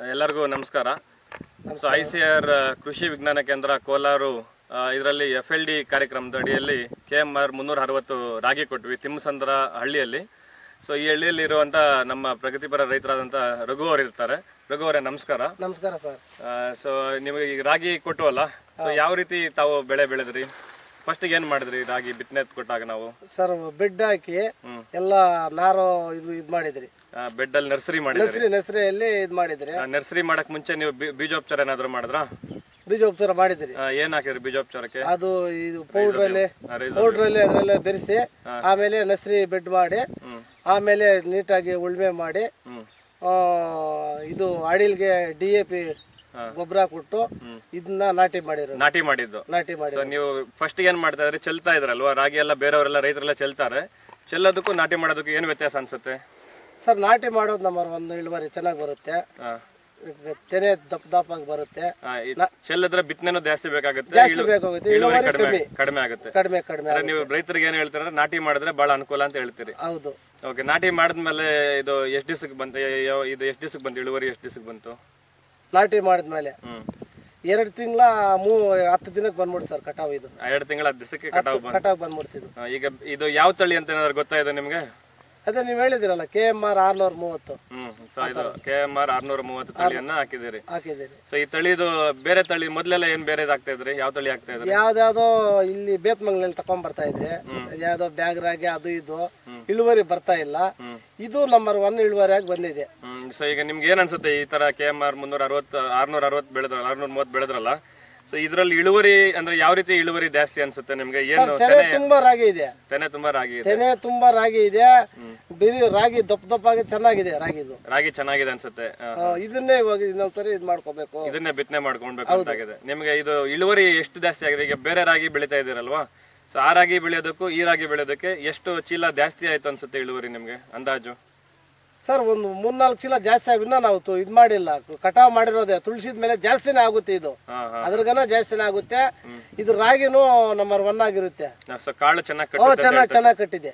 ಎಲ್ಲರಿಗೂ ನಮಸ್ಕಾರ. So I C R ಕೃಷಿ ವಿಜ್ಞಾನ ಕೇಂದ್ರ ಕೋಲಾರು ಇದರಲ್ಲಿ ಎಫ್ ಎಲ್ ಡಿ ಕಾರ್ಯಕ್ರಮದ ಅಡಿಯಲ್ಲಿ ಕೆ ಎಂ ಆರ್ ಮುನ್ನೂರ ಅರವತ್ತು ರಾಗಿ ಕೊಟ್ವಿ ತಿಮ್ಮಸಂದ್ರ ಹಳ್ಳಿಯಲ್ಲಿ. ಸೊ ಈ ಹಳ್ಳಿಯಲ್ಲಿ ಇರುವಂತ ನಮ್ಮ ಪ್ರಗತಿಪರ ರೈತರಾದಂಥ ರಘು ಅವರು ಇರ್ತಾರೆ. ರಘು ಅವರೇ ನಮಸ್ಕಾರ. ನಮಸ್ಕಾರ ಸರ್. ಸೊ ನಿಮಗೆ ಈಗ ರಾಗಿ ಕೊಟ್ಟವಲ್ಲ ಸೊ ಯಾವ ರೀತಿ ತಾವು ಬೆಳೆ ಬೆಳೆದ್ರಿ? ಫಸ್ಟ್ ಏನ್ ಮಾಡಿದ್ರಿ? ರಾಗಿ ಬಿತ್ತನೆ ಕೊಟ್ಟಾಗ ನಾವು? ಸರ್ ಬೆಡ್ ಹಾಕಿ ಎಲ್ಲ ನಾರು ಇದು ಇದ್ ಮಾಡಿದ್ರಿ. ಬೆಡ್ ಅಲ್ಲಿ ನರ್ಸರಿ ಮಾಡಿದ್ರಿ? ನರ್ಸರಿ ನರ್ಸರಿಯಲ್ಲಿ ಇದ್ ಮಾಡಿದ್ರಿ. ನರ್ಸರಿ ಮಾಡಕ್ ಮುಂಚೆ ನೀವು ಬೀ- ಬೀಜೋಪಚಾರ ಏನಾದ್ರು ಮಾಡಿದ್ರಾ? ಬೀಜೋಪಚಾರ ಮಾಡಿದ್ರಿ. ಆ, ಏನ್ ಹಾಕಿದ್ರಿ ಬೀಜೋಪಚಾರಕ್ಕೆ? ಅದು ಇದು ಪೌಡ್ರಲ್ಲಿ ಆ, ರೈಸ್ ಪೌಡ್ರಲ್ಲಿ ಅದರೆಲ್ಲ ಬೆರೆಸಿ ಆಮೇಲೆ ನರ್ಸರಿ ಬೆಡ್ ಮಾಡಿ ಆಮೇಲೆ ನೀಟಾಗಿ ಉಳ್ಮೆ ಮಾಡಿ ಹ್ಮ್. ಆ, ಇದು ಅಡಿಲ್ಗೆ ಡಿ ಎ ಪಿ ಗೊಬ್ಬರ ಕೊಟ್ಟು ಇದನ್ನ ನಾಟಿ ಮಾಡಿರೋ ನಾಟಿ ಮಾಡಿದ್ದು. ನಾಟಿ ಮಾಡಿ ನೀವು ಫಸ್ಟ್ ಏನ್ ಮಾಡ್ತಾ ಇದ್ರೆ? ಚೆಲ್ತಾ ಇದ್ರಲ್ವಾ? ರಾಗಿ ಎಲ್ಲ ಬೇರೆಯವರೆಲ್ಲ ರೈತರೆಲ್ಲ ಚೆಲ್ತಾರೆ. ಚೆಲ್ಲೋದಕ್ಕೂ ನಾಟಿ ಮಾಡೋದಕ್ಕೂ ಏನ್ ವ್ಯತ್ಯಾಸ ಅನ್ಸುತ್ತೆ? ಸರ್ ನಾಟಿ ಮಾಡೋದು ನಮ್ಮ ಒಂದು ಇಳುವರಿ ಚೆನ್ನಾಗಿ ಬರುತ್ತೆ. ಆ, ತೆನೆ ದಪ್ಪ ಆಗಿ ಬರುತ್ತೆ. ಆ, ಈ ಚೆಲ್ಲಿದ್ರೆ ಬಿತ್ತನೆನೂ ಜಾಸ್ತಿ ಬೇಕಾಗುತ್ತೆ. ಜಾಸ್ತಿ ಬೇಕಾಗುತ್ತೆ. ಇಳುವರಿ ಇಳುವರಿ ಕಡಿಮೆ ಕಮ್ಮಿ. ಕಡಿಮೆ ಆಗುತ್ತೆ. ಕಡಿಮೆ ಕಡಿಮೆ ಅಂದ್ರೆ ನೀವು ರೈತರಿಗೆ ಏನ್ ಹೇಳ್ತೀರ ನಾಟಿ ಮಾಡಿದ್ರೆ ಬಹಳ ಅನುಕೂಲ ಅಂತ ಹೇಳ್ತೀರಿ. ಹೌದು. ಓಕೆ ನಾಟಿ ಮಾಡಿದ್ಮೇಲೆ ಇದು ಎಷ್ಟ್ ದಿವಸಕ್ಕೆ ಬಂತು? ಇದು ಎಷ್ಟ್ ದಿವಸಕ್ಕೆ ಬಂತು? ಇಳುವರಿ ಎಷ್ಟ್ ದಿವಸಕ್ಕೆ ಬಂತು? ನಾಟಿ ಮಾಡಿದ್ಮೇಲೆ ಮೇಲೆ. ಎರಡು ತಿಂಗಳ ಮೂ ಹತ್ತು ದಿನಕ್ಕೆ ಬಂದ್ಬಿಡ್ತು ಸರ್ ಕಟಾವ್ ಇದು. ಎರಡು ತಿಂಗಳ ಹತ್ತು ದಿವಸಕ್ಕೆ ಕಟಾವ್ ಬಂತು. ಕಟಾವ್ ಬಂದ್ಬಿಡ್ತಿದ್ದು. ಈಗ ಇದು ಯಾವ ತಳಿ ಅಂತ ಏನಾದ್ರು ಗೊತ್ತಾಯ್ತು ನಿಮ್ಗೆ? ಅದೇ ನೀವು ಹೇಳಿದಿರಲ್ಲ ಕೆ ಎಂ ಆರ್ ಆರ್ನೂರ ಮೂವತ್ತು. ಹ್ಮ್ ಸೊ ಇದು ಕೆ ಎಂ ಆರ್ ಆರ್ನೂರ ಮೂವತ್ತು ತಳಿಯನ್ನ ಹಾಕಿದಿರಿ ಹಾಕಿದ್ದೀರಿ. ಸೊ ಈ ತಳಿದು ಬೇರೆ ತಳಿ ಮೊದ್ಲೆಲ್ಲ ಏನ್ ಬೇರೆ ಆಗ್ತಾ ಇದ್ರಿ? ಯಾವ ತಳಿ ಆಗ್ತಾ ಇದ್ರಿ? ಯಾವ್ದಾವ್ದೋ ಇಲ್ಲಿ ಬೇತ್ಮಂಗ್ಲಲ್ಲಿ ತಕೊಂಡ್ ಬರ್ತಾ ಇದ್ರಿ. ಯಾವ್ದೋ ಬ್ಯಾಗ್ ರಾಗಿ ಅದು ಇದು. ಇಳುವರಿ ಬರ್ತಾ ಇಲ್ಲ. ಇದು ನಂಬರ್ ಒನ್ ಇಳುವರಿಯಾಗಿ ಬಂದಿದೆ. ಸೊ ಈಗ ನಿಮ್ಗೆ ಏನ್ ಅನ್ಸುತ್ತೆ ಈ ತರ ಕೆ ಎಂ ಆರ್ ಮುನ್ನೂರ ಅರವತ್ತು ಆರ್ನೂರ ಅರವತ್ತು ಬೆಳೆದ್ರ ಆರ್ನೂರ ಮೂವತ್ತು ಬೆಳೆದ್ರಲ್ಲ? ಸೊ ಇದ್ರಲ್ಲಿ ಇಳುವರಿ ಅಂದ್ರೆ ಯಾವ ರೀತಿ ಇಳುವರಿ ಜಾಸ್ತಿ ಅನ್ಸುತ್ತೆ ನಿಮ್ಗೆ? ಏನು ತೆನೆ ತುಂಬಾ ರಾಗಿ ಇದೆ. ತೆನೆ ತುಂಬಾ ರಾಗಿ ಇದೆ. ತೆನೆ ತುಂಬಾ ರಾಗಿ ಇದೆ. ಬಿರಿ ರಾಗಿ ದಪ್ಪ ದಪ್ಪಾಗಿ ಚೆನ್ನಾಗಿದೆ ರಾಗಿದು. ರಾಗಿ ಚೆನ್ನಾಗಿದೆ ಅನ್ಸುತ್ತೆ. ಇದನ್ನೇ ಇವಾಗ ಇನ್ನೊಂದ್ಸರಿ ಇದು ಮಾಡ್ಕೋಬೇಕು. ಇದನ್ನೇ ಬಿತ್ತನೆ ಮಾಡ್ಕೊಳ್ಬೇಕು ಅಂತಾಗಿದೆ. ನಿಮ್ಗೆ ಇದು ಇಳುವರಿ ಎಷ್ಟು ಜಾಸ್ತಿ ಆಗಿದೆ? ಈಗ ಬೇರೆ ರಾಗಿ ಬೆಳಿತಾ ಇದೀರಲ್ವಾ ಸೊ ಆ ರಾಗಿ ಬೆಳೆಯೋದಕ್ಕೂ ಈ ರಾಗಿ ಬೆಳೆಯೋದಕ್ಕೆ ಎಷ್ಟು ಚೀಲ ಜಾಸ್ತಿ ಆಯ್ತು ಅನ್ಸುತ್ತೆ ಇಳುವರಿ ನಿಮ್ಗೆ ಅಂದಾಜು? ಸರ್ ಒಂದು ಮೂರ್ನಾಲ್ಕು ಚೀಲ ಜಾಸ್ತಿ ಆಗಿ ನಾವು ತು- ಇದ್ ಮಾಡಿಲ್ಲ. ಕಟಾವ್ ಮಾಡಿರೋದೇ ತುಳಸಿದ ಮೇಲೆ ಜಾಸ್ತಿನೇ ಆಗುತ್ತೆ ಇದು. ಅದ್ರಗನ ಜಾಸ್ತಿನೇ ಆಗುತ್ತೆ. ಇದು ರಾಗಿನೂ ನಂಬರ್ ಒನ್ ಆಗಿರುತ್ತೆ. ಸೊ ಕಾಳು ಚೆನ್ನಾಗಿ ಚೆನ್ನಾಗಿ ಕಟ್ಟಿದೆ.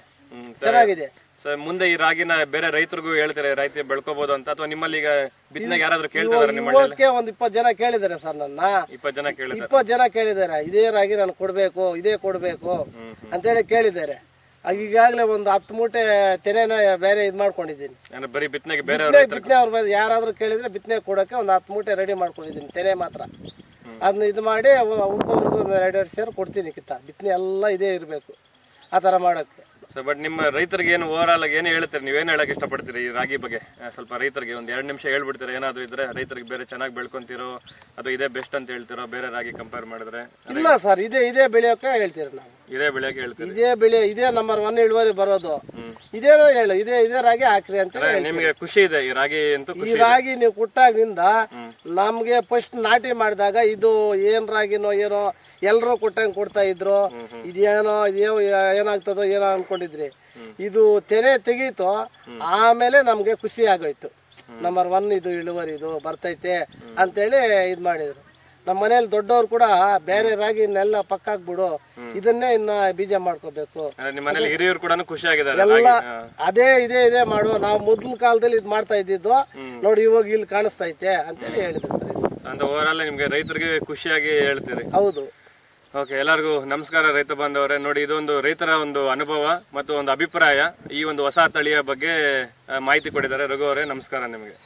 ಚೆನ್ನಾಗಿದೆ. ಸೊ ಮುಂದೆ ಈ ರಾಗಿನ ಬೇರೆ ರೈತರಿಗೂ ಹೇಳ್ತಾರೆ ರೈತ ಬೆಳ್ಕೋಬಹುದು ಅಂತ. ಅಥವಾ ನಿಮ್ಮಲ್ಲಿ ಈಗ ಬಿತ್ತನೆಗೆ ಯಾರಾದ್ರೂ ಕೇಳ್ತಾರೆ ನಿಮ್ಮ ಒಂದ್ ಇಪ್ಪತ್ತು ಜನ ಕೇಳಿದ್ದಾರೆ ಸರ್ ನನ್ನ. ಇಪ್ಪತ್ತು ಜನ ಕೇಳಿದ್ದಾರೆ ಇಪ್ಪತ್ತು ಜನ ಕೇಳಿದ್ದಾರೆ ಇದೇ ರಾಗಿ ನಾನು ಕೊಡ್ಬೇಕು ಇದೇ ಕೊಡ್ಬೇಕು ಅಂತೇಳಿ ಕೇಳಿದ್ದಾರೆ ಆಗ ಈಗಾಗಲೇ ಒಂದು ಹತ್ತು ಮೂಟೆ ತೆನೆನ ಬೇರೆ ಇದ್ ಮಾಡ್ಕೊಂಡಿದ್ದೀನಿ. ಬರೀ ಬಿತ್ತನೆಗೆ ಬೇರೆ ಬಿತ್ತನೆ ಅವ್ರ ಯಾರಾದ್ರೂ ಕೇಳಿದ್ರೆ ಬಿತ್ತನೆ ಕೊಡಕ್ಕೆ ಒಂದು ಹತ್ತು ಮೂಟೆ ರೆಡಿ ಮಾಡ್ಕೊಂಡಿದ್ದೀನಿ ತೆನೆ ಮಾತ್ರ. ಅದನ್ನ ಇದು ಮಾಡಿ ಒಬ್ಬೊಬ್ರಿಗೂ ಒಂದು ಎರಡು ಸೇರು ಕೊಡ್ತೀನಿ ಕಿತ್ತ. ಬಿತ್ತನೆ ಎಲ್ಲ ಇದೇ ಇರಬೇಕು ಆ ಥರ ಮಾಡೋಕ್ಕೆ. ಸೊ ಬಟ್ ನಿಮ್ಮ ರೈತರಿಗೆ ಏನು ಓವರ್ ಆಲ್ ಏನು ಹೇಳ್ತೀರಿ? ನೀವೇನು ಹೇಳಕ್ ಇಷ್ಟಪಡ್ತೀರಿ ಈ ರಾಗಿ ಬಗ್ಗೆ? ಸ್ವಲ್ಪ ರೈತರಿಗೆ ಒಂದು ಎರಡು ನಿಮಿಷ ಹೇಳ್ಬಿಡ್ತೀರಾ? ಏನಾದ್ರು ಇದ್ರೆ ರೈತರಿಗೆ ಬೇರೆ ಚೆನ್ನಾಗಿ ಬೆಳ್ಕೊಂತಿರೋ, ಅದು ಇದೇ ಬೆಸ್ಟ್ ಅಂತ ಹೇಳ್ತಿರೋ? ಬೇರೆ ರಾಗಿ ಕಂಪೇರ್ ಮಾಡಿದ್ರೆ ಇಲ್ಲ ಸರ್ ಇದೇ ಇದೇ ಬೆಳೆಯೋಕೆ ಹೇಳ್ತೀರಿ ನಾವು. ಇದೇ ಬೆಳೆಗೆ ಹೇಳ್ತೀರಿ? ಇದೇ ಬೆಳೆ ಇದೇ ನಂಬರ್ ಒನ್ ಇಳುವರಿ ಬರೋದು. ಇದೇನೋ ಹೇಳು ಇದೇ ಇದೇ ರಾಗಿ ಹಾಕ್ರಿ ಅಂತ ಹೇಳಿ ನಿಮಗೆ ಖುಷಿ ಇದೆ ಈ ರಾಗಿ ಅಂತ ಈ ರಾಗಿ ನೀವು ಕೊಟ್ಟಾಗಿಂದ ನಮ್ಗೆ ಫಸ್ಟ್ ನಾಟಿ ಮಾಡಿದಾಗ ಇದು ಏನ್ ರಾಗಿನೋ ಏನೋ ಎಲ್ರು ಕೊಟ್ಟಂಗ್ ಕೊಡ್ತಾ ಇದ್ರು. ಇದೇನೋ ಇದೇ ಏನಾಗ್ತದೋ ಏನೋ ಅನ್ಕೊಂಡಿದ್ರಿ. ಇದು ತೆನೆ ತೆಗೀತು ಆಮೇಲೆ ನಮ್ಗೆ ಖುಷಿ ಆಗೋಯ್ತು. ನಂಬರ್ ಒನ್ ಇದು ಇಳುವರಿ ಇದು ಬರ್ತೈತೆ ಅಂತೇಳಿ ಇದ್ ಮಾಡಿದ್ರು. ನಮ್ಮ ಮನೇಲಿ ದೊಡ್ಡವ್ರು ಕೂಡ ಬೇರೆ ರಾಗಿನೆಲ್ಲ ಪಕ್ಕಾಗ್ ಬಿಡು ಇದನ್ನೇ ಇನ್ನ ಬೀಜ ಮಾಡ್ಕೋಬೇಕು. ಹಿರಿಯರು ಕೂಡ ಖುಷಿ ಆಗಿದ್ದಾರೆ. ಎಲ್ಲ ಅದೇ ಇದೇ ಇದೇ ಮಾಡುವ. ನಾವು ಮೊದ್ಲ ಕಾಲದಲ್ಲಿ ಇದ್ ಮಾಡ್ತಾ ಇದ್ದಿದ್ದು. ನೋಡಿ ಇವಾಗ ಇಲ್ಲಿ ಕಾಣಿಸ್ತೈತೆ ಅಂತೇಳಿ ಹೇಳಿದೆ ಸರ್. ಅಂದ್ರೆ ಓವರ್ ಆಲ್ ನಿಮ್ಗೆ ರೈತರಿಗೆ ಖುಷಿಯಾಗಿ ಹೇಳ್ತೀರಿ. ಹೌದು. ಓಕೆ ಎಲ್ಲರಿಗೂ ನಮಸ್ಕಾರ ರೈತ ಬಾಂಧವರೇ ನೋಡಿ ಇದೊಂದು ರೈತರ ಒಂದು ಅನುಭವ ಮತ್ತು ಒಂದು ಅಭಿಪ್ರಾಯ ಈ ಒಂದು ಹೊಸ ತಳಿಯ ಬಗ್ಗೆ ಮಾಹಿತಿ ಕೊಟ್ಟಿದ್ದಾರೆ. ರಘು ಅವರೇ ನಮಸ್ಕಾರ ನಿಮಗೆ.